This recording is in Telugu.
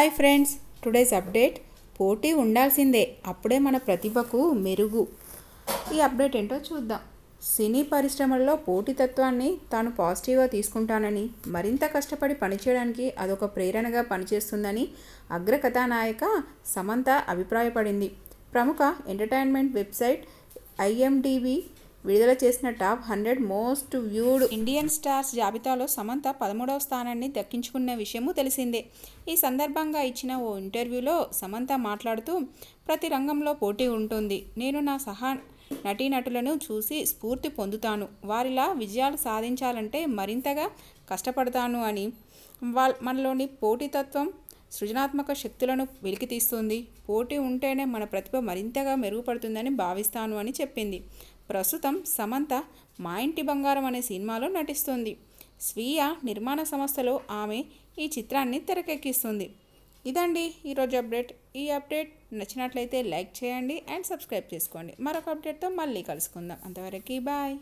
Hi friends. Today's update. పోటీ ఉండాల్సిందే. అప్పుడే మన ప్రతిభకు మెరుగు. ఈ అప్డేట్ ఏంటో చూద్దాం. సినీ పరిశ్రమల్లో పోటీతత్వాన్ని తాను పాజిటివ్గా తీసుకుంటానని మరింత కష్టపడి పనిచేయడానికి అదొక ప్రేరణగా పనిచేస్తుందని అగ్ర కథానాయక సమంత అభిప్రాయపడింది. ప్రముఖ ఎంటర్టైన్మెంట్ వెబ్సైట్ ఐఎండిబి విడుదల చేసిన top hundred most viewed Indian stars జాబితాలో సమంత పదమూడవ స్థానాన్ని దక్కించుకున్న విషయము తెలిసిందే. ఈ సందర్భంగా ఇచ్చిన ఓ ఇంటర్వ్యూలో సమంత మాట్లాడుతూ ప్రతి రంగంలో పోటీ ఉంటుంది. నేను నా సహా నటీనటులను చూసి స్ఫూర్తి పొందుతాను. వారిలా విజయాలు సాధించాలంటే మరింతగా కష్టపడతాను అని. వాళ్ళ మనలోని పోటీతత్వం సృజనాత్మక శక్తులను వెలికితీస్తుంది పోటీ ఉంటేనే మన ప్రతిభ మరింతగా మెరుగుపడుతుందని భావిస్తాను అని చెప్పింది. ప్రస్తుతం సమంత మా ఇంటి బంగారం అనే సినిమాలో నటిస్తుంది. స్వీయ నిర్మాణ సంస్థలో ఆమె ఈ చిత్రాన్ని తెరకెక్కిస్తుంది. ఇదండి ఈరోజు అప్డేట్. ఈ అప్డేట్ నచ్చినట్లయితే లైక్ చేయండి అండ్ సబ్స్క్రైబ్ చేసుకోండి. మరొక అప్డేట్తో మళ్ళీ కలుసుకుందాం. అంతవరకు బాయ్.